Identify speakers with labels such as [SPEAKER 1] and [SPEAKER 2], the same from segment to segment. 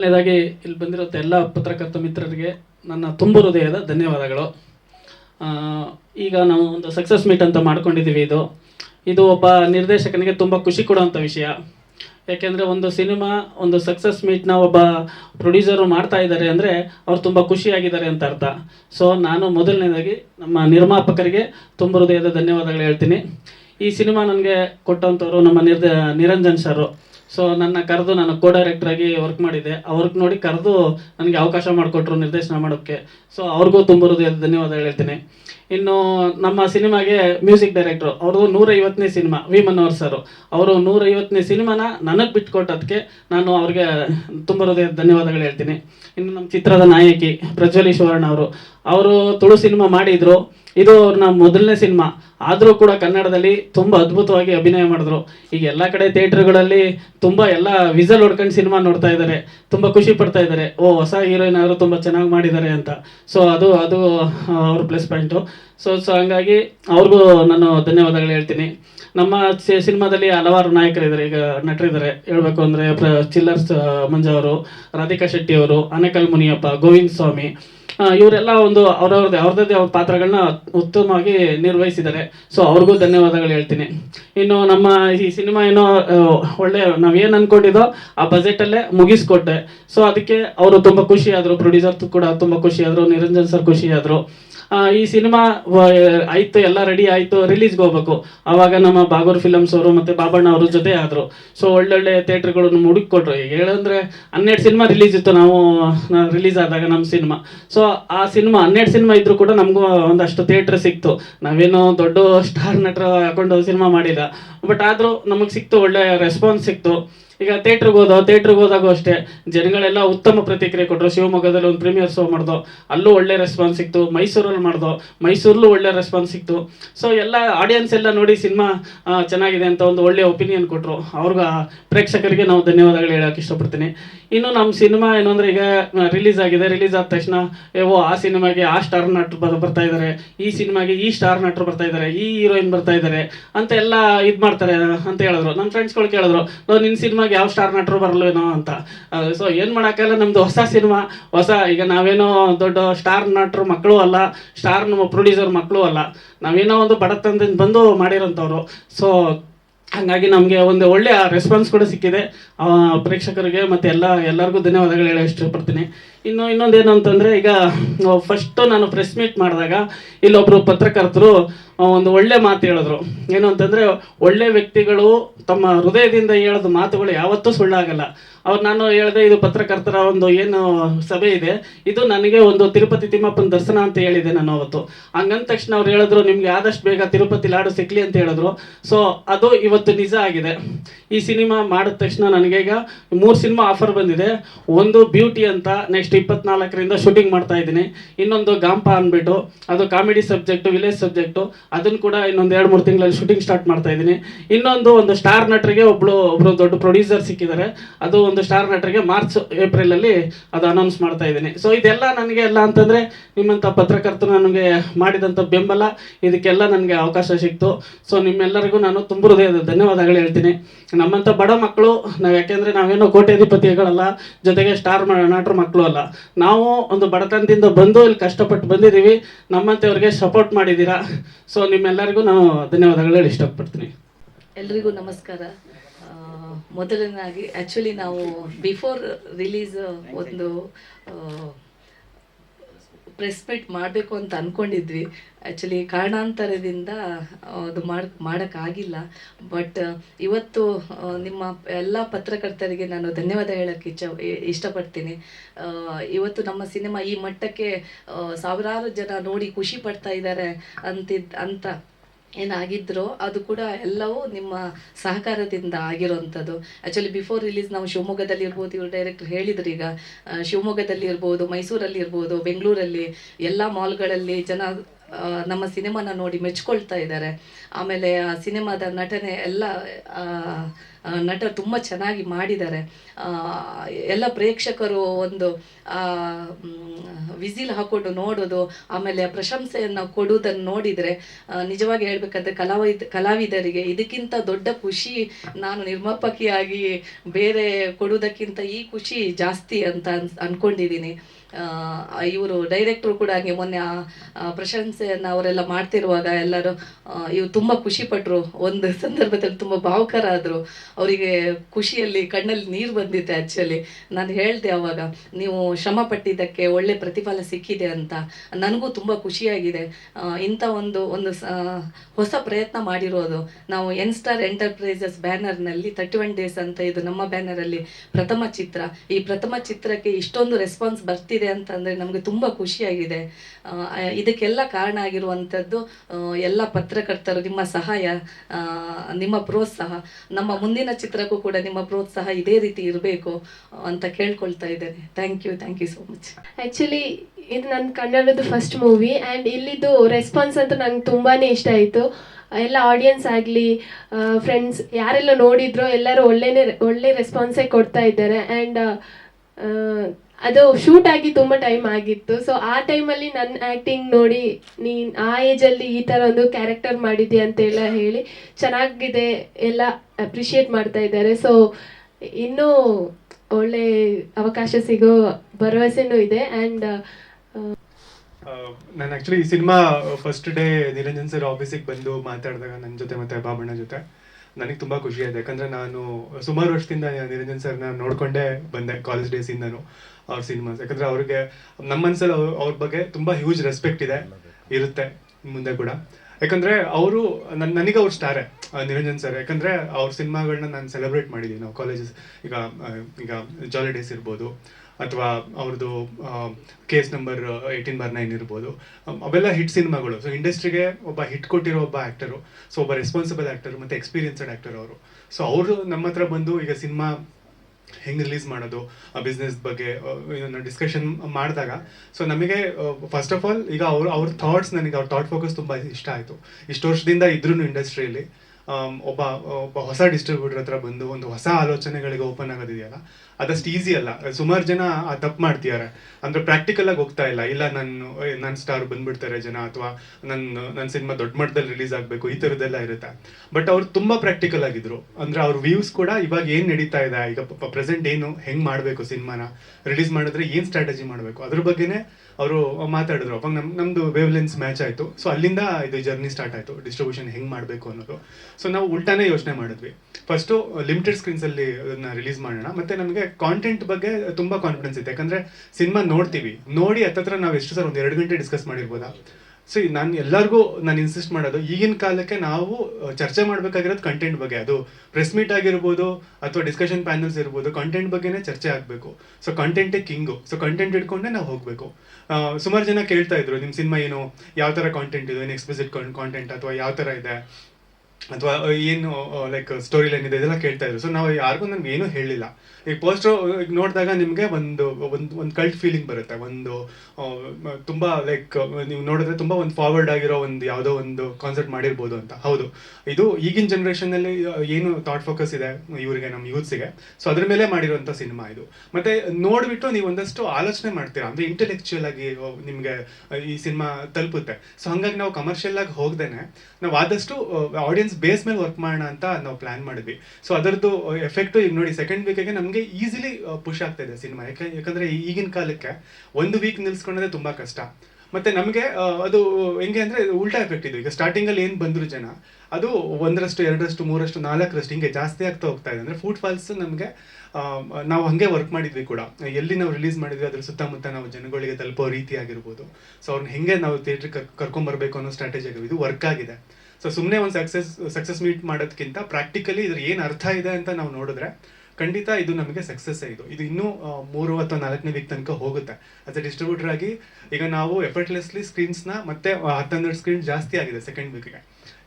[SPEAKER 1] ಮೊದಲನೇದಾಗಿ ಇಲ್ಲಿ ಬಂದಿರೋ ಎಲ್ಲ ಪತ್ರಕರ್ತ ಮಿತ್ರರಿಗೆ ನನ್ನ ತುಂಬು ಹೃದಯದ ಧನ್ಯವಾದಗಳು. ಈಗ ನಾವು ಒಂದು ಸಕ್ಸಸ್ ಮೀಟ್ ಅಂತ ಮಾಡ್ಕೊಂಡಿದ್ದೀವಿ ಇದು. ಇದು ಒಬ್ಬ ನಿರ್ದೇಶಕನಿಗೆ ತುಂಬ ಖುಷಿ ಕೊಡುವಂಥ ವಿಷಯ. ಯಾಕೆಂದರೆ ಒಂದು ಸಿನಿಮಾ, ಒಂದು ಸಕ್ಸಸ್ ಮೀಟ್ನ ಒಬ್ಬ ಪ್ರೊಡ್ಯೂಸರು ಮಾಡ್ತಾ ಇದ್ದಾರೆ ಅಂದರೆ ಅವ್ರು ತುಂಬ ಖುಷಿಯಾಗಿದ್ದಾರೆ ಅಂತ ಅರ್ಥ. ಸೊ ನಾನು ಮೊದಲನೇದಾಗಿ ನಮ್ಮ ನಿರ್ಮಾಪಕರಿಗೆ ತುಂಬ ಹೃದಯದ ಧನ್ಯವಾದಗಳು ಹೇಳ್ತೀನಿ. ಈ ಸಿನಿಮಾ ನನಗೆ ಕೊಟ್ಟಂಥವ್ರು ನಮ್ಮ ನಿರ್ದ, ನಿರಂಜನ್ ಸರು. ಸೊ ನನ್ನ ಕರೆದು ನಾನು ಕೋ ಆಗಿ ವರ್ಕ್ ಮಾಡಿದ್ದೆ. ವರ್ಕ್ ನೋಡಿ ಕರೆದು ನನಗೆ ಅವಕಾಶ ಮಾಡಿಕೊಟ್ರು ನಿರ್ದೇಶನ ಮಾಡೋಕ್ಕೆ. ಸೊ ಅವ್ರಿಗೂ ತುಂಬಿರೋದು ಹೃದಯದ ಧನ್ಯವಾದಗಳು ಹೇಳ್ತೀನಿ. ಇನ್ನು ನಮ್ಮ ಸಿನಿಮಾಗೆ ಮ್ಯೂಸಿಕ್ ಡೈರೆಕ್ಟ್ರು, ಅವ್ರದ್ದು ನೂರೈವತ್ತನೇ ಸಿನಿಮಾ ವಿ ಮನೋಹರ್ ಸರ್. ಅವರು ನೂರೈವತ್ತನೇ ಸಿನಿಮಾನ ನನಗೆ ಬಿಟ್ಕೊಟ್ಟದಕ್ಕೆ ನಾನು ಅವ್ರಿಗೆ ತುಂಬ ಹೃದಯದ ಧನ್ಯವಾದಗಳು ಹೇಳ್ತೀನಿ. ಇನ್ನು ನಮ್ಮ ಚಿತ್ರದ ನಾಯಕಿ ಪ್ರಜ್ವಲಿ ಸುವರ್ಣ ಅವರು ಅವರು ತುಳು ಸಿನಿಮಾ ಮಾಡಿದರು. ಇದು ಅವ್ರನ್ನ ಮೊದಲನೇ ಸಿನಿಮಾ. ಆದರೂ ಕೂಡ ಕನ್ನಡದಲ್ಲಿ ತುಂಬ ಅದ್ಭುತವಾಗಿ ಅಭಿನಯ ಮಾಡಿದ್ರು. ಈಗ ಎಲ್ಲ ಕಡೆ ಥಿಯೇಟ್ರ್ಗಳಲ್ಲಿ ತುಂಬ ಎಲ್ಲ ವಿಸಲ್ ಹೊಡ್ಕೊಂಡು ಸಿನಿಮಾ ನೋಡ್ತಾ ಇದ್ದಾರೆ. ತುಂಬ ಖುಷಿ ಪಡ್ತಾ ಇದ್ದಾರೆ. ಓ, ಹೊಸ ಹೀರೋಯಿನ್ ಅವರು ತುಂಬ ಚೆನ್ನಾಗಿ ಮಾಡಿದ್ದಾರೆ ಅಂತ. ಸೊ ಅದು ಅದು ಅವ್ರ ಪ್ಲಸ್ ಪಾಯಿಂಟು ಸೊ ಸೊ ಹಂಗಾಗಿ ಅವ್ರಿಗೂ ನಾನು ಧನ್ಯವಾದಗಳು ಹೇಳ್ತೀನಿ. ನಮ್ಮ ಸಿನಿಮಾದಲ್ಲಿ ಹಲವಾರು ನಾಯಕರಿದ್ದಾರೆ, ಈಗ ನಟರಿದ್ದಾರೆ. ಹೇಳ್ಬೇಕು ಅಂದರೆ ಚಿಲ್ಲರ್ಸ್ ಮಂಜು ಅವರು, ರಾಧಿಕಾ ಶೆಟ್ಟಿ ಅವರು, ಅನೇಕಲ್ ಮುನಿಯಪ್ಪ, ಗೋವಿಂದ ಸ್ವಾಮಿ. ಇವರೆಲ್ಲ ಒಂದು ಅವ್ರವ್ರದ್ದೇ, ಅವ್ರದ್ದೇ ಅವ್ರ ಪಾತ್ರಗಳನ್ನ ಉತ್ತಮವಾಗಿ ನಿರ್ವಹಿಸಿದ್ದಾರೆ. ಸೊ ಅವ್ರಿಗೂ ಧನ್ಯವಾದಗಳು ಹೇಳ್ತೀನಿ. ಇನ್ನು ನಮ್ಮ ಈ ಸಿನಿಮಾ ಏನೋ ಒಳ್ಳೆ ನಾವೇನು ಅನ್ಕೊಂಡಿದ್ದೋ ಆ ಬಜೆಟಲ್ಲೇ ಮುಗಿಸ್ಕೊಟ್ಟೆ. ಸೊ ಅದಕ್ಕೆ ಅವರು ತುಂಬ ಖುಷಿ ಪ್ರೊಡ್ಯೂಸರ್ ಕೂಡ ತುಂಬ ಖುಷಿ ನಿರಂಜನ್ ಸರ್ ಖುಷಿ ಈ ಸಿನಿಮಾ ಆಯ್ತು, ಎಲ್ಲ ರೆಡಿ ಆಯ್ತು ರಿಲೀಸ್ಗೆ ಹೋಗ್ಬೇಕು. ಅವಾಗ ನಮ್ಮ ಬಾಗೂರ್ ಫಿಲಮ್ಸ್ ಅವರು ಮತ್ತೆ ಬಾಬಣ್ಣ ಅವರು ಜೊತೆ ಆದ್ರು. ಸೊ ಒಳ್ಳೊಳ್ಳೆ ಥಿಯೇಟ್ರ್ಗಳನ್ನು ಹುಡುಕೊಟ್ರು ಈಗ ಹೇಳಂದ್ರೆ ಹನ್ನೆರಡು ಸಿನಿಮಾ ರಿಲೀಸ್ ಇತ್ತು ನಾವು ರಿಲೀಸ್ ಆದಾಗ ನಮ್ಮ ಸಿನಿಮಾ. ಸೊ ಆ ಸಿನಿಮಾ, ಹನ್ನೆರಡು ಸಿನಿಮಾ ಇದ್ರು ಕೂಡ ನಮಗೂ ಒಂದಷ್ಟು ಥಿಯೇಟ್ರ್ ಸಿಕ್ತು. ನಾವೇನೋ ದೊಡ್ಡ ಸ್ಟಾರ್ ನಟರ ಹಾಕೊಂಡು ಸಿನಿಮಾ ಮಾಡಿಲ್ಲ. ಬಟ್ ಆದರೂ ನಮಗೆ ಸಿಕ್ತು, ಒಳ್ಳೆ ರೆಸ್ಪಾನ್ಸ್ ಸಿಕ್ತು. ಈಗ ಥಿಯೇಟ್ರಿಗೆ ಹೋದೋ ಥಿಯೇಟ್ರಿಗೆ ಹೋದಾಗೂ ಅಷ್ಟೇ ಜನಗಳೆಲ್ಲ ಉತ್ತಮ ಪ್ರತಿಕ್ರಿಯೆ ಕೊಟ್ಟರು ಶಿವಮೊಗ್ಗದಲ್ಲಿ ಒಂದು ಪ್ರೀಮಿಯರ್ ಶೋ ಮಾಡ್ದೋ ಅಲ್ಲೂ ಒಳ್ಳೆ ರೆಸ್ಪಾನ್ಸ್ ಸಿಕ್ತು. ಮೈಸೂರಲ್ಲಿ ಮಾಡ್ದೋ ಮೈಸೂರಲ್ಲೂ ಒಳ್ಳೆ ರೆಸ್ಪಾನ್ಸ್ ಸಿಕ್ತು. ಸೊ ಎಲ್ಲ ಆಡಿಯನ್ಸ್ ಎಲ್ಲ ನೋಡಿ ಸಿನಿಮಾ ಚೆನ್ನಾಗಿದೆ ಅಂತ ಒಂದು ಒಳ್ಳೆ ಒಪಿನಿಯನ್ ಕೊಟ್ಟರು ಅವ್ರಿಗೆ ಪ್ರೇಕ್ಷಕರಿಗೆ ನಾವು ಧನ್ಯವಾದಗಳು ಹೇಳೋಕೆ ಇಷ್ಟಪಡ್ತೀನಿ. ಇನ್ನು ನಮ್ಮ ಸಿನಿಮಾ ಏನು ಅಂದರೆ ಈಗ ರಿಲೀಸ್ ಆಗಿದೆ. ರಿಲೀಸ್ ಆದ ತಕ್ಷಣ ಓ ಆ ಸಿನಿಮಾಗೆ ಆ ಸ್ಟಾರ್ ನಟರು ಬರ್- ಬರ್ತಾ ಇದ್ದಾರೆ ಈ ಸಿನಿಮಾಗೆ ಈ ಸ್ಟಾರ್ ನಟರು ಬರ್ತಾ ಇದ್ದಾರೆ ಈ ಹೀರೋಯಿನ್ ಬರ್ತಾ ಇದ್ದಾರೆ ಅಂತ ಎಲ್ಲ ಇದು ಮಾಡ್ತಾರೆ ಅಂತ ಹೇಳಿದ್ರು. ನನ್ನ ಫ್ರೆಂಡ್ಸ್ಗಳು ಕೇಳಿದ್ರು "ಲೋ, ನಿನ್ನ ಸಿನಿಮಾಗೆ ಯಾವ ಸ್ಟಾರ್ ನಟರು ಬರಲೇನೋ ಅಂತ. ಸೊ ಏನು ಮಾಡೋಕ್ಕಲ್ಲ ನಮ್ಮದು ಹೊಸ ಸಿನಿಮಾ, ಹೊಸ, ಈಗ ನಾವೇನೋ ದೊಡ್ಡ ಸ್ಟಾರ್ ನಟರು ಮಕ್ಕಳು ಅಲ್ಲ, ಸ್ಟಾರ್ ಪ್ರೊಡ್ಯೂಸರ್ ಮಕ್ಕಳು ಅಲ್ಲ, ನಾವೇನೋ ಒಂದು ಬಡತನದಿಂದ ಬಂದು ಮಾಡಿರೋಂಥವ್ರು. ಸೊ ಹಾಗಾಗಿ ನಮಗೆ ಒಂದು ಒಳ್ಳೆಯ ರೆಸ್ಪಾನ್ಸ್ ಕೂಡ ಸಿಕ್ಕಿದೆ. ಪ್ರೇಕ್ಷಕರಿಗೆ ಮತ್ತು ಎಲ್ಲ, ಎಲ್ಲರಿಗೂ ಧನ್ಯವಾದಗಳು ಹೇಳಿ ಇಷ್ಟಪಡ್ತೀನಿ. ಇನ್ನು ಇನ್ನೊಂದೇನು ಅಂತಂದರೆ ಈಗ ಫಸ್ಟು ನಾನು ಪ್ರೆಸ್ ಮೀಟ್ ಮಾಡಿದಾಗ ಇಲ್ಲೊಬ್ಬರು ಪತ್ರಕರ್ತರು ಒಂದು ಒಳ್ಳೆ ಮಾತು ಹೇಳಿದ್ರು. ಏನು ಅಂತಂದರೆ, ಒಳ್ಳೆ ವ್ಯಕ್ತಿಗಳು ತಮ್ಮ ಹೃದಯದಿಂದ ಹೇಳಿದ ಮಾತುಗಳು ಯಾವತ್ತೂ ಸುಳ್ಳಾಗಲ್ಲ. ಅವ್ರು ನಾನು ಹೇಳಿದೆ, ಇದು ಪತ್ರಕರ್ತರ ಒಂದು ಏನು ಸಭೆ ಇದೆ, ಇದು ನನಗೆ ಒಂದು ತಿರುಪತಿ ತಿಮ್ಮಪ್ಪನ ದರ್ಶನ ಅಂತ ಹೇಳಿದೆ ನಾನು ಅವತ್ತು. ಹಂಗಂದ ತಕ್ಷಣ ಅವ್ರು ಹೇಳಿದ್ರು, ನಿಮಗೆ ಆದಷ್ಟು ಬೇಗ ತಿರುಪತಿ ಲಾಡು ಸಿಕ್ಲಿ ಅಂತ ಹೇಳಿದ್ರು. ಸೊ ಅದು ಇವತ್ತು ನಿಜ ಆಗಿದೆ. ಈ ಸಿನಿಮಾ ಮಾಡಿದ ತಕ್ಷಣ ನನಗೀಗ ಮೂರು ಸಿನಿಮಾ ಆಫರ್ ಬಂದಿದೆ. ಒಂದು ಬ್ಯೂಟಿ ಅಂತ ನೆಕ್ಸ್ಟ್ ಇಪ್ಪತ್ನಾಲ್ಕರಿಂದ ಶೂಟಿಂಗ್ ಮಾಡ್ತಾ ಇದ್ದೀನಿ. ಇನ್ನೊಂದು ಗಾಂಪ ಅಂದ್ಬಿಟ್ಟು, ಅದು ಕಾಮಿಡಿ ಸಬ್ಜೆಕ್ಟು, ವಿಲೇಜ್ ಸಬ್ಜೆಕ್ಟು. ಅದನ್ನು ಕೂಡ ಇನ್ನೊಂದು ಎರಡು ಮೂರು ತಿಂಗಳಲ್ಲಿ ಶೂಟಿಂಗ್ ಸ್ಟಾರ್ಟ್ ಮಾಡ್ತಾ ಇದ್ದೀನಿ. ಇನ್ನೊಂದು ಒಂದು ಸ್ಟಾರ್ ನಟರಿಗೆ ಒಬ್ಳು ಒಬ್ಬರು ದೊಡ್ಡ ಪ್ರೊಡ್ಯೂಸರ್ ಸಿಕ್ಕಿದ್ದಾರೆ. ಅದು ಒಂದು ಸ್ಟಾರ್ ನಟರಿಗೆ ಮಾರ್ಚ್, ಏಪ್ರಿಲಲ್ಲಿ ಅದು ಅನೌನ್ಸ್ ಮಾಡ್ತಾ ಇದ್ದೀನಿ. ಸೊ ಇದೆಲ್ಲ ನನಗೆ ಎಲ್ಲ ಅಂತಂದರೆ ನಿಮ್ಮಂಥ ಪತ್ರಕರ್ತರು ನನಗೆ ಮಾಡಿದಂಥ ಬೆಂಬಲ, ಇದಕ್ಕೆಲ್ಲ ನನಗೆ ಅವಕಾಶ ಸಿಕ್ತು. ಸೊ ನಿಮ್ಮೆಲ್ಲರಿಗೂ ನಾನು ತುಂಬ ಹೃದಯದ ಧನ್ಯವಾದಗಳು ಹೇಳ್ತೀನಿ. ನಮ್ಮಂಥ ಬಡ ಮಕ್ಕಳು, ನಾವು ಯಾಕೆಂದರೆ ನಾವೇನೋ ಕೋಟ್ಯಾಧಿಪತಿಗಳಲ್ಲ, ಜೊತೆಗೆ ಸ್ಟಾರ್ ನಟರ ಮಕ್ಕಳು ಅಲ್ಲ. ನಾವು ಒಂದು ಬಡತನದಿಂದ ಬಂದು ಇಲ್ಲಿ ಕಷ್ಟಪಟ್ಟು ಬಂದಿದ್ದೀವಿ. ನಮ್ಮಂಥವ್ರಿಗೆ ಸಪೋರ್ಟ್ ಮಾಡಿದ್ದೀರಾ? ಸೊ ನಿಮ್ಮೆಲ್ಲರಿಗೂ ನಾನು ಧನ್ಯವಾದಗಳು ಹೇಳಿ ಇಷ್ಟಪಡ್ತೀನಿ.
[SPEAKER 2] ಎಲ್ರಿಗೂ ನಮಸ್ಕಾರ. ಮೊದಲನೇದಾಗಿ ಆ್ಯಕ್ಚುಲಿ ನಾವು ಬಿಫೋರ್ ರಿಲೀಸ್ ಒಂದು ಪ್ರೆಸ್ ಮೀಟ್ ಮಾಡಬೇಕು ಅಂತ ಅಂದ್ಕೊಂಡಿದ್ವಿ ಆ್ಯಕ್ಚುಲಿ ಕಾರಣಾಂತರದಿಂದ ಅದು ಮಾಡ್, ಮಾಡೋಕ್ಕಾಗಿಲ್ಲ. ಬಟ್ ಇವತ್ತು ನಿಮ್ಮ ಎಲ್ಲ ಪತ್ರಕರ್ತರಿಗೆ ನಾನು ಧನ್ಯವಾದ ಹೇಳೋಕ್ಕೆ ಇಚ್ಛ ಇಷ್ಟಪಡ್ತೀನಿ. ಇವತ್ತು ನಮ್ಮ ಸಿನಿಮಾ ಈ ಮಟ್ಟಕ್ಕೆ ಸಾವಿರಾರು ಜನ ನೋಡಿ ಖುಷಿ ಪಡ್ತಾ ಇದ್ದಾರೆ ಅಂತಿದ್ದ ಅಂತ. ಏನಾಗಿದ್ರೋ ಅದು ಕೂಡ ಎಲ್ಲವೂ ನಿಮ್ಮ ಸಹಕಾರದಿಂದ ಆಗಿರೋವಂಥದ್ದು ಆ್ಯಕ್ಚುಲಿ ಬಿಫೋರ್ ರಿಲೀಸ್ ನಾವು ಶಿವಮೊಗ್ಗದಲ್ಲಿ ಇರ್ಬೋದು, ಇವರು ಡೈರೆಕ್ಟರ್ ಹೇಳಿದ್ರು ಈಗ. ಶಿವಮೊಗ್ಗದಲ್ಲಿ ಇರ್ಬೋದು, ಮೈಸೂರಲ್ಲಿ ಇರ್ಬೋದು, ಬೆಂಗಳೂರಲ್ಲಿ, ಎಲ್ಲ ಮಾಲ್ಗಳಲ್ಲಿ ಜನ ನಮ್ಮ ಸಿನಿಮಾನ ನೋಡಿ ಮೆಚ್ಕೊಳ್ತಾ ಇದ್ದಾರೆ. ಆಮೇಲೆ ಆ ಸಿನಿಮಾದ ನಟನೆ ಎಲ್ಲ ನಟ ತುಂಬ ಚೆನ್ನಾಗಿ ಮಾಡಿದ್ದಾರೆ. ಎಲ್ಲ ಪ್ರೇಕ್ಷಕರು ಒಂದು ವಿಸಿಲ್ ಹಾಕೊಂಡು ನೋಡೋದು, ಆಮೇಲೆ ಪ್ರಶಂಸೆಯನ್ನು ಕೊಡುವುದನ್ನು ನೋಡಿದರೆ ನಿಜವಾಗಿ ಹೇಳಬೇಕಂದ್ರೆ ಕಲಾವಿದ, ಕಲಾವಿದರಿಗೆ ಇದಕ್ಕಿಂತ ದೊಡ್ಡ ಖುಷಿ ನಾನು ನಿರ್ಮಾಪಕಿಯಾಗಿ ಬೇರೆ ಕೊಡುವುದಕ್ಕಿಂತ ಈ ಖುಷಿ ಜಾಸ್ತಿ ಅಂತ ಅನ್ಕೊಂಡಿದ್ದೀನಿ. ಇವರು ಡೈರೆಕ್ಟ್ರು ಕೂಡ ಹಾಗೆ ಮೊನ್ನೆ ಆ ಪ್ರಶಂಸೆಯನ್ನು ಅವರೆಲ್ಲ ಮಾಡ್ತಿರುವಾಗ ಎಲ್ಲರೂ ಇವರು ತುಂಬ ಖುಷಿಪಟ್ಟರು ಒಂದು ಸಂದರ್ಭದಲ್ಲಿ ತುಂಬ ಭಾವುಕರಾದರು ಅವರಿಗೆ ಖುಷಿಯಲ್ಲಿ ಕಣ್ಣಲ್ಲಿ ನೀರು ಬಂದಿದೆ ಆ್ಯಕ್ಚುಲಿ ನಾನು ಹೇಳಿದೆ ಅವಾಗ, ನೀವು ಶ್ರಮ ಪಟ್ಟಿದ್ದಕ್ಕೆ ಒಳ್ಳೆ ಪ್ರತಿಫಲ ಸಿಕ್ಕಿದೆ ಅಂತ. ನನಗೂ ತುಂಬ ಖುಷಿಯಾಗಿದೆ. ಇಂಥ ಒಂದು ಒಂದು ಹೊಸ ಪ್ರಯತ್ನ ಮಾಡಿರೋದು. ನಾವು ಎನ್ ಸ್ಟಾರ್ ಎಂಟರ್ಪ್ರೈಸಸ್ ಬ್ಯಾನರ್ನಲ್ಲಿ ತರ್ಟಿ ಒನ್ ಡೇಸ್ ಅಂತ ಇದು ನಮ್ಮ ಬ್ಯಾನರಲ್ಲಿ ಪ್ರಥಮ ಚಿತ್ರ. ಈ ಪ್ರಥಮ ಚಿತ್ರಕ್ಕೆ ಇಷ್ಟೊಂದು ರೆಸ್ಪಾನ್ಸ್ ಬರ್ತಿದೆ. ಅಂತಂದರೆ ನಮಗೆ ತುಂಬ ಖುಷಿಯಾಗಿದೆ. ಇದಕ್ಕೆಲ್ಲ ಕಾರಣ ಆಗಿರುವಂಥದ್ದು ಎಲ್ಲ ಪತ್ರಕರ್ತರು ನಿಮ್ಮ ಸಹಾಯ ನಿಮ್ಮ ಪ್ರೋತ್ಸಾಹ. ನಮ್ಮ ಮುಂದಿನ ಚಿತ್ರಕ್ಕೂ ಕೂಡ ನಿಮ್ಮ ಪ್ರೋತ್ಸಾಹ ಇದೇ ರೀತಿ ಇರಬೇಕು ಅಂತ ಕೇಳ್ಕೊಳ್ತಾ ಇದ್ದೇನೆ. Thank you thank you so much
[SPEAKER 3] actually ಇದು ನನ್ನ ಕನ್ನಡದ ಫಸ್ಟ್ ಮೂವಿ ಆ್ಯಂಡ್ ಇಲ್ಲಿದ್ದು ರೆಸ್ಪಾನ್ಸ್ ಅಂತೂ ನಂಗೆ ತುಂಬಾ ಇಷ್ಟ ಆಯಿತು. ಎಲ್ಲ ಆಡಿಯನ್ಸ್ ಆಗಲಿ ಫ್ರೆಂಡ್ಸ್ ಯಾರೆಲ್ಲ ನೋಡಿದ್ರೋ ಎಲ್ಲರೂ ಒಳ್ಳೆಯ ಒಳ್ಳೆ ರೆಸ್ಪಾನ್ಸೇ ಕೊಡ್ತಾ ಇದ್ದಾರೆ. ಆ್ಯಂಡ್ ಅದು ಶೂಟ್ ಆಗಿ ತುಂಬ ಟೈಮ್ ಆಗಿತ್ತು. ಸೊ ಆ ಟೈಮಲ್ಲಿ ನನ್ನ ಆ್ಯಕ್ಟಿಂಗ್ ನೋಡಿ ನೀನ್ ಆ ಏಜಲ್ಲಿ ಈ ಥರ ಒಂದು ಕ್ಯಾರೆಕ್ಟರ್ ಮಾಡಿದ್ಯಾ ಅಂತೆಲ್ಲ ಹೇಳಿ ಚೆನ್ನಾಗಿದೆ, ಎಲ್ಲ ಅಪ್ರಿಷಿಯೇಟ್ ಮಾಡ್ತಾ ಇದ್ದಾರೆ. ಸೊ ಇನ್ನೂ ಒಳ್ಳೆ ಅವಕಾಶ ಸಿಗೋ ಭರವಸೆನೂ ಇದೆ. ಆ್ಯಂಡ್
[SPEAKER 4] ನಾನು ಆಕ್ಚುಲಿ ಈ cinema first day Niranjan sir ಆಫೀಸಿಗೆ ಬಂದು ಮಾತಾಡಿದಾಗ ನನ್ನ ಜೊತೆ ಮತ್ತೆ ಬಾಬಣ್ಣ ಜೊತೆ. ನನಗೆ ತುಂಬಾ ಖುಷಿ ಆಯ್ತು. ಯಾಕಂದ್ರೆ ನಾನು ಸುಮಾರು ವರ್ಷದಿಂದ ನಿರಂಜನ್ ಸರ್ನ ನೋಡ್ಕೊಂಡೇ ಬಂದೆ ಕಾಲೇಜ್ ಡೇಸ್ ಇಂದನು ಅವ್ರ ಸಿನಿಮಾಸ್ ಯಾಕಂದ್ರೆ ಅವ್ರಿಗೆ ನಮ್ಮ ಮನ್ಸಲ್ಲಿ ಅವ್ರ ಅವ್ರ ಬಗ್ಗೆ ತುಂಬಾ ಹ್ಯೂಜ್ ರೆಸ್ಪೆಕ್ಟ್ ಇದೆ, ಇರುತ್ತೆ ಮುಂದೆ ಕೂಡ. ಯಾಕಂದ್ರೆ ಅವರು ನನ್ನ ನನಗೆ ಅವ್ರ ಸ್ಟಾರೆ ನಿರಂಜನ್ ಸರ್. ಯಾಕಂದ್ರೆ ಅವ್ರ ಸಿನಿಮಾಗಳನ್ನ ನಾನು ಸೆಲೆಬ್ರೇಟ್ ಮಾಡಿದ್ದೀನಿ ನಾವು ಕಾಲೇಜಸ್ ಈಗ ಈಗ ಜಾಲಿ ಡೇಸ್ ಇರ್ಬೋದು ಅಥವಾ ಅವ್ರದ್ದು case number eighteen bar nine ಇರ್ಬೋದು. ಅವೆಲ್ಲ ಹಿಟ್ ಸಿನಿಮಾಗಳು. ಸೊ ಇಂಡಸ್ಟ್ರಿಗೆ ಒಬ್ಬ ಹಿಟ್ ಕೊಟ್ಟಿರೋ ಒಬ್ಬ ಆ್ಯಕ್ಟರು ಸೊ ಒಬ್ಬ ರೆಸ್ಪಾನ್ಸಿಬಲ್ ಆ್ಯಕ್ಟರ್ ಮತ್ತು ಎಕ್ಸ್ಪೀರಿಯನ್ಸ್ಡ್ ಆ್ಯಕ್ಟರ್ ಅವರು. ಸೊ ಅವರು ನಮ್ಮ ಹತ್ರ ಬಂದು ಈಗ ಸಿನಿಮಾ ಹೆಂಗೆ ರಿಲೀಸ್ ಮಾಡೋದು, ಆ ಬಿಸ್ನೆಸ್ ಬಗ್ಗೆ ಡಿಸ್ಕಷನ್ ಮಾಡಿದಾಗ ಸೊ ನಮಗೆ ಫಸ್ಟ್ ಆಫ್ ಆಲ್ ಈಗ ಅವ್ರ ಅವ್ರ ಥಾಟ್ಸ್ ನನಗೆ, ಅವ್ರ ಥಾಟ್ ಫೋಕಸ್ ತುಂಬ ಇಷ್ಟ ಆಯಿತು. ಇಷ್ಟು ವರ್ಷದಿಂದ ಇದ್ರೂ ಇಂಡಸ್ಟ್ರಿಯಲ್ಲಿ ಒಬ್ಬ ಒಬ್ಬ ಹೊಸ ಡಿಸ್ಟ್ರಿಬ್ಯೂಟರ್ ಹತ್ರ ಬಂದು ಒಂದು ಹೊಸ ಆಲೋಚನೆಗಳಿಗೆ ಓಪನ್ ಆಗೋದಿದೆಯಲ್ಲ, ಅದಷ್ಟು ಈಸಿ ಅಲ್ಲ. ಸುಮಾರು ಜನ ಆ ತಪ್ಪು ಮಾಡ್ತಿದ್ದಾರೆ. ಅಂದ್ರೆ ಪ್ರಾಕ್ಟಿಕಲ್ ಆಗಿ ಹೋಗ್ತಾ ಇಲ್ಲ. ಇಲ್ಲ, ನಾನು ನನ್ನ ಸ್ಟಾರ್ ಬಂದ್ಬಿಡ್ತಾರೆ ಜನ, ಅಥವಾ ನನ್ನ ನನ್ನ ಸಿನಿಮಾ ದೊಡ್ಡ ಮಟ್ಟದಲ್ಲಿ ರಿಲೀಸ್ ಆಗಬೇಕು, ಈ ಥರದ್ದೆಲ್ಲ ಇರುತ್ತೆ. ಬಟ್ ಅವ್ರು ತುಂಬ ಪ್ರಾಕ್ಟಿಕಲ್ ಆಗಿದ್ರು. ಅಂದ್ರೆ ಅವ್ರ ವ್ಯೂಸ್ ಕೂಡ ಇವಾಗ ಏನು ನಡೀತಾ ಇದೆ, ಈಗ ಪ್ರೆಸೆಂಟ್ ಏನು, ಹೆಂಗೆ ಮಾಡಬೇಕು ಸಿನಿಮಾನ? ರಿಲೀಸ್ ಮಾಡಿದ್ರೆ ಏನು ಸ್ಟ್ರಾಟಜಿ ಮಾಡಬೇಕು? ಅದ್ರ ಬಗ್ಗೆನೇ ಅವರು ಮಾತಾಡಿದ್ರು. ಅವಾಗ ನಮ್ಮ ನಮ್ದು ವೇವ್ ಲೆನ್ಸ್ ಮ್ಯಾಚ್ ಆಯಿತು. ಸೊ ಅಲ್ಲಿಂದ ಇದು ಜರ್ನಿ ಸ್ಟಾರ್ಟ್ ಆಯಿತು. ಡಿಸ್ಟ್ರಿಬ್ಯೂಷನ್ ಹೆಂಗೆ ಮಾಡಬೇಕು ಅನ್ನೋದು. ಸೊ ನಾವು ಉಲ್ಟಾನೇ ಯೋಚನೆ ಮಾಡಿದ್ವಿ. ಫಸ್ಟು ಲಿಮಿಟೆಡ್ ಸ್ಕ್ರೀನ್ಸಲ್ಲಿ ಅದನ್ನ ರಿಲೀಸ್ ಮಾಡೋಣ. ಮತ್ತೆ ನಮಗೆ ಕಾಂಟೆಂಟ್ ಬಗ್ಗೆ ತುಂಬ ಕಾನ್ಫಿಡೆನ್ಸ್ ಇದೆ ಯಾಕಂದರೆ ಸಿನಿಮಾ ನೋಡ್ತೀವಿ. ನೋಡಿ ಹತ್ತತ್ರ ನಾವು ಎಷ್ಟು ಸರ್ ಒಂದು ಎರಡು ಗಂಟೆ ಡಿಸ್ಕಸ್ ಮಾಡಿರ್ಬೋದಾ? ಸೊ ನಾನು ಎಲ್ಲರಿಗೂ ನಾನು ಇನ್ಸಿಸ್ಟ್ ಮಾಡೋದು, ಈಗಿನ ಕಾಲಕ್ಕೆ ನಾವು ಚರ್ಚೆ ಮಾಡಬೇಕಾಗಿರೋದು ಕಂಟೆಂಟ್ ಬಗ್ಗೆ. ಅದು ಪ್ರೆಸ್ ಮೀಟ್ ಆಗಿರ್ಬೋದು, ಅಥವಾ ಡಿಸ್ಕಷನ್ ಪ್ಯಾನಲ್ಸ್ ಇರ್ಬೋದು ಕಂಟೆಂಟ್ ಬಗ್ಗೆನೇ ಚರ್ಚೆ ಆಗಬೇಕು. ಸೊ ಕಂಟೆಂಟೇ ಕಿಂಗು ಸೊ ಕಂಟೆಂಟ್ ಇಟ್ಕೊಂಡೇ ನಾವು ಹೋಗಬೇಕು. ಸುಮಾರು ಜನ ಕೇಳ್ತಾ ಇದ್ರು ನಿಮ್ಮ ಸಿನಿಮಾ ಏನು? ಯಾವ ಥರ ಕಾಂಟೆಂಟ್ ಇದೆ? ಎಕ್ಸ್ಪ್ಲಿಸಿಟ್ ಕಾಂಟೆಂಟ್ ಅಥವಾ ಯಾವ ಥರ ಇದೆ? ಅಥವಾ ಏನು ಲೈಕ್ ಸ್ಟೋರಿ ಲೈನ್ ಇದೆ, ಇದೆಲ್ಲ ಕೇಳ್ತಾ ಇದ್ರು. ಸೊ ನಾವು ಯಾರಿಗೂ ನಮ್ಗೆ ಏನೂ ಹೇಳಿಲ್ಲ. ಈಗ ಪೋಸ್ಟರ್ ನೋಡಿದಾಗ ನಿಮಗೆ ಒಂದು ಒಂದು ಒಂದು ಕಲ್ಟ್ ಫೀಲಿಂಗ್ ಬರುತ್ತೆ. ಒಂದು ತುಂಬ ಲೈಕ್ ನೀವು ನೋಡಿದ್ರೆ ತುಂಬ ಒಂದು ಫಾರ್ವರ್ಡ್ ಆಗಿರೋ ಒಂದು ಯಾವುದೋ ಒಂದು ಕಾನ್ಸೆಪ್ಟ್ ಮಾಡಿರ್ಬೋದು ಅಂತ. ಹೌದು. ಇದು ಈಗಿನ ಜನ್ರೇಷನಲ್ಲಿ ಏನು ಥಾಟ್ ಫೋಕಸ್ ಇದೆ ಇವರಿಗೆ, ನಮ್ಮ ಯೂತ್ಸಿಗೆ ಸೊ ಅದ್ರ ಮೇಲೆ ಮಾಡಿರೋಂಥ ಸಿನಿಮಾ ಇದು. ಮತ್ತೆ ನೋಡಿಬಿಟ್ಟು ನೀವು ಒಂದಷ್ಟು ಆಲೋಚನೆ ಮಾಡ್ತೀರಾ? ಅಂದರೆ ಇಂಟೆಲೆಕ್ಚುಯಲ್ ಆಗಿ ನಿಮಗೆ ಈ ಸಿನಿಮಾ ತಲುಪುತ್ತೆ. ಸೊ ಹಂಗಾಗಿ ನಾವು ಕಮರ್ಷಿಯಲ್ ಆಗಿ ಹೋಗ್ದೇನೆ, ನಾವು ಆದಷ್ಟು ಆಡಿಯನ್ಸ್ ಬೇಸ್ ಮೇಲೆ ವರ್ಕ್ ಮಾಡೋಣ ಅಂತ ನಾವು ಪ್ಲಾನ್ ಮಾಡಿದ್ವಿ. ಸೊ ಅದರದ್ದು ಎಫೆಕ್ಟ್ ಈಗ ನೋಡಿ ಸೆಕೆಂಡ್ ವೀಕಿಗೆ ನಮಗೆ ಈಸಿಲಿ ಪುಷ್ ಆಗ್ತಾ ಇದೆ ಸಿನಿಮಾ. ಯಾಕೆ, ಯಾಕಂದ್ರೆ ಈಗಿನ ಕಾಲಕ್ಕೆ ಒಂದು ವೀಕ್ ನಿಲ್ಸ್ಕೊಂಡ್ರೆ ತುಂಬಾ ಕಷ್ಟ. ಮತ್ತೆ ನಮಗೆ ಅದು ಹೆಂಗೆ ಅಂದ್ರೆ ಉಲ್ಟಾ ಎಫೆಕ್ಟ್ ಇದು. ಈಗ ಸ್ಟಾರ್ಟಿಂಗಲ್ಲಿ ಏನ್ ಬಂದ್ರು ಜನ, ಅದು ಒಂದರಷ್ಟು, ಎರಡರಷ್ಟು ಮೂರಷ್ಟು ನಾಲ್ಕರಷ್ಟು ಹಿಂಗೆ ಜಾಸ್ತಿ ಆಗ್ತಾ ಹೋಗ್ತಾ ಇದೆ. ಅಂದ್ರೆ ಫುಡ್ ಫಾಲ್ಸ್ ನಮಗೆ ನಾವು ಹಂಗೆ ವರ್ಕ್ ಮಾಡಿದ್ವಿ ಕೂಡ. ಎಲ್ಲಿ ನಾವು ರಿಲೀಸ್ ಮಾಡಿದ್ವಿ, ಅದ್ರ ಸುತ್ತಮುತ್ತ ನಾವು ಜನಗಳಿಗೆ ತಲುಪೋ ರೀತಿ ಆಗಿರ್ಬೋದು. ಸೊ ಅವ್ರನ್ನ ಹೆಂಗೆ ನಾವು ಥಿಯೇಟ್ರಿಗೆ ಕರ್ಕೊಂಬರ್ಬೇಕು ಅನ್ನೋ ಸ್ಟ್ರಾಟಜಿ ಇದು ವರ್ಕ್ ಆಗಿದೆ. ಸೊ ಸುಮ್ಮನೆ ಒಂದು ಸಕ್ಸಸ್ ಸಕ್ಸಸ್ ಮೀಟ್ ಮಾಡೋದಕ್ಕಿಂತ ಪ್ರಾಕ್ಟಿಕಲಿ ಇದ್ರ ಏನು ಅರ್ಥ ಇದೆ ಅಂತ ನಾವು ನೋಡಿದ್ರೆ ಖಂಡಿತ ಇದು ನಮಗೆ ಸಕ್ಸಸ್ ಇದು. ಇದು ಇನ್ನೂ ಮೂರು ಅಥವಾ ನಾಲ್ಕನೇ ವೀಕ್ ತನಕ ಹೋಗುತ್ತೆ. ಆಸ್ ಎ ಡಿಸ್ಟ್ರಿಬ್ಯೂಟರ್ ಆಗಿ ಈಗ ನಾವು ಎಫರ್ಟ್ಲೆಸ್ಲಿ ಸ್ಕ್ರೀನ್ಸ್ನ ಮತ್ತೆ ಹತ್ತನ್ನೆರಡು ಸ್ಕ್ರೀನ್ ಜಾಸ್ತಿ ಆಗಿದೆ ಸೆಕೆಂಡ್ ವೀಕ್ಗೆ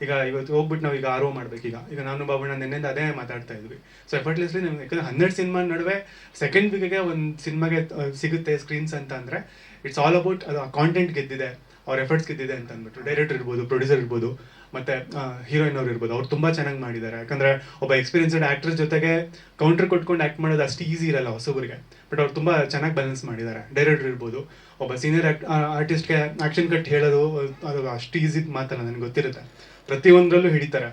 [SPEAKER 4] ಈಗ ಇವತ್ತು ಹೋಗ್ಬಿಟ್ಟು ನಾವು ಈಗ ಆರೋ ಮಾಡ್ಬೇಕೀಗ ಈಗ. ನಾನು ಬಾಬಣ್ಣ ನಿನ್ನೆಂದ ಅದೇ ಮಾತಾಡ್ತಾ ಇದ್ವಿ. ಸೊ ಎಫರ್ಟ್ಲೆಸ್ಲಿ ನಮ್ಗೆ, ಯಾಕಂದ್ರೆ ಹನ್ನೆರಡು ಸಿನಿಮಾ ನಡುವೆ ಸೆಕೆಂಡ್ ವೀಕ್ಗೆ ಒಂದು ಸಿನಿಮಾಗೆ ಸಿಗುತ್ತೆ ಸ್ಕ್ರೀನ್ಸ್ ಅಂತ ಅಂದ್ರೆ ಇಟ್ಸ್ ಆಲ್ ಅಬೌಟ್ ಅದು ಕಾಂಟೆಂಟ್ ಗೆದ್ದಿದೆ, ಅವ್ರ ಎಫರ್ಟ್ಸ್ ಗೆದ್ದಿದೆ ಅಂತ ಅಂದ್ಬಿಟ್ಟು. ಡೈರೆಕ್ಟರ್ ಇರ್ಬೋದು ಪ್ರೊಡ್ಯೂಸರ್ ಇರ್ಬೋದು ಮತ್ತೆ ಹೀರೋಯಿನ್ ಅವ್ರು ಇರ್ಬೋದು. ಅವ್ರು ತುಂಬಾ ಚೆನ್ನಾಗಿ ಮಾಡಿದ್ದಾರೆ. ಯಾಕಂದ್ರೆ ಒಬ್ಬ ಎಕ್ಸ್ಪೀರಿಯನ್ಸ್ಡ್ ಆಕ್ಟರ್ ಜೊತೆಗೆ ಕೌಂಟರ್ ಕೊಟ್ಕೊಂಡು ಆಕ್ಟ್ ಮಾಡೋದು ಅಷ್ಟು ಈಸಿ ಇರಲ್ಲ ಹೊಸಬರಿಗೆ. ಬಟ್ ಅವ್ರು ತುಂಬಾ ಚೆನ್ನಾಗಿ ಬ್ಯಾಲೆನ್ಸ್ ಮಾಡಿದ್ದಾರೆ. ಡೈರೆಕ್ಟರ್ ಇರ್ಬೋದು. ಒಬ್ಬ ಸೀನಿಯರ್ ಆರ್ಟಿಸ್ಟ್ಗೆ ಆಕ್ಷನ್ ಕಟ್ ಹೇಳೋದು, ಅದು ಅಷ್ಟು ಈಸಿ ಮಾತಲ್ಲ, ನನಗೆ ಗೊತ್ತಿರುತ್ತೆ. ಪ್ರತಿಯೊಂದರಲ್ಲೂ ಹಿಡಿತಾರೆ.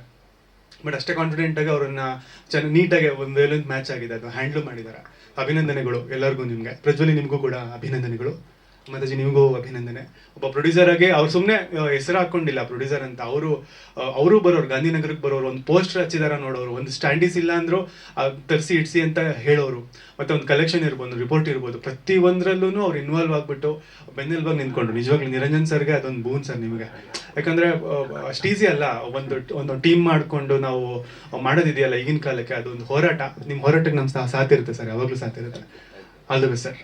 [SPEAKER 4] ಬಟ್ ಅಷ್ಟೇ ಕಾನ್ಫಿಡೆಂಟ್ ಆಗಿ ಅವರನ್ನ ಚೆನ್ನ, ನೀಟಾಗಿ ಒಂದು ವೇಲೊಂದು ಮ್ಯಾಚ್ ಆಗಿದೆ. ಅದು ಹ್ಯಾಂಡಲ್ ಮಾಡಿದ್ದಾರೆ. ಅಭಿನಂದನೆಗಳು ಎಲ್ಲರಿಗೂ ನಿಮಗೆ. ಪ್ರಜ್ವಲಿ ನಿಮಗೂ ಕೂಡ ಅಭಿನಂದನೆಗಳು. ಮಾತಾಜಿ ನಿಮಗೂ ಅಭಿನಂದನೆ. ಒಬ್ಬ ಪ್ರೊಡ್ಯೂಸರ್ ಆಗಿ ಅವ್ರು ಸುಮ್ಮನೆ ಹೆಸರು ಹಾಕೊಂಡಿಲ್ಲ ಪ್ರೊಡ್ಯೂಸರ್ ಅಂತ. ಅವರು ಅವರು ಬರೋರು, ಗಾಂಧಿನಗರಕ್ಕೆ ಬರೋರು, ಒಂದು ಪೋಸ್ಟರ್ ಹಚ್ಚಿದಾರ ನೋಡೋರು, ಒಂದು ಸ್ಟ್ಯಾಂಡೀಸ್ ಇಲ್ಲ ಅಂದ್ರು ತರಿಸಿ, ಇಡ್ಸಿ ಅಂತ ಹೇಳೋರು. ಮತ್ತೆ ಒಂದು ಕಲೆಕ್ಷನ್ ಇರ್ಬೋದು ರಿಪೋರ್ಟ್ ಇರ್ಬೋದು. ಪ್ರತಿ ಒಂದರಲ್ಲೂ ಅವ್ರು ಇನ್ವಾಲ್ವ್ ಆಗ್ಬಿಟ್ಟು ಬೆನ್ನೆಲ್ಬಾಗಿ ನಿಂತ್ಕೊಂಡ್ರು. ನಿಜವಾಗ್ಲೂ ನಿರಂಜನ್ ಸರ್ಗೆ ಅದೊಂದು ಬೂನ್ ಸರ್ ನಿಮಗೆ. ಯಾಕಂದ್ರೆ ಅಷ್ಟು ಈಸಿ ಅಲ್ಲ. ಒಂದು ಒಂದು ಟೀಮ್ ಮಾಡ್ಕೊಂಡು ನಾವು ಮಾಡೋದಿದೆಯಲ್ಲ ಈಗಿನ ಕಾಲಕ್ಕೆ, ಅದೊಂದು ಹೋರಾಟ. ನಿಮ್ಮ ಹೋರಾಟಕ್ಕೆ ನಮ್ಮ ಸಾಥ್ ಇರುತ್ತೆ ಸರ್. ಯಾವಾಗಲೂ ಸಾಥ್ ಇರುತ್ತೆ. All the best sir